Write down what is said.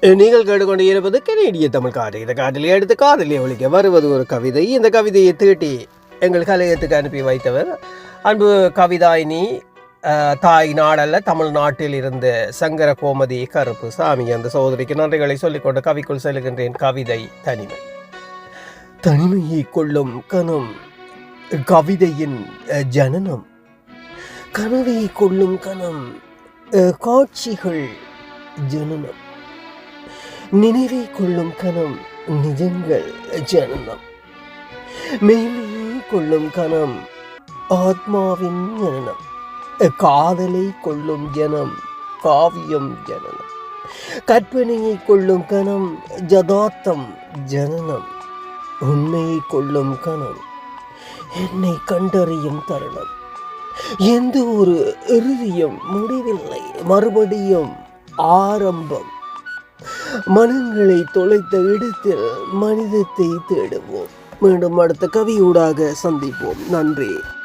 நீங்கள் கேட்டுக்கொண்டு இருப்பது கனேடிய தமிழ் காடு இந்த காட்டிலே எடுத்து காதலியை ஒழிக்க வருவது ஒரு கவிதை. இந்த கவிதையை தீட்டி எங்கள் கலையத்துக்கு அனுப்பி வைத்தவர் அன்பு கவிதாயினி தாய் நாடல்ல தமிழ்நாட்டில் இருந்த சங்கர கோமதி கருப்பு சாமி. அந்த சகோதரிக்கு நன்றிகளை சொல்லிக்கொண்டு கவிக்குள் செல்கின்றேன். கவிதை தனிமை. தனிமையை கொள்ளும் கணம் கவிதையின் ஜனனம். கனவை கொள்ளும் கணம் காட்சிகள் ஜனனம். நினைவை கொள்ளும் கணம் நிஜங்கள் ஜனனம். மெய்மையை கொள்ளும் கணம் ஆத்மாவின் ஜனனம். காதலை கொள்ளும் ஜனம் காவியம் ஜனனம். கற்பனையை கொள்ளும் கணம் ஜதார்த்தம் ஜனனம். உண்மையை கொள்ளும் கணம் என்னை கண்டறியும் தருணம். எந்த ஒரு இறுதியும் முடிவில்லை. மறுபடியும் ஆரம்பம். மனங்களை தொலைத்த இடத்தில் மனிதத்தை தேடுவோம். மீண்டும் அடுத்த கவியூடாக சந்திப்போம். நன்றி.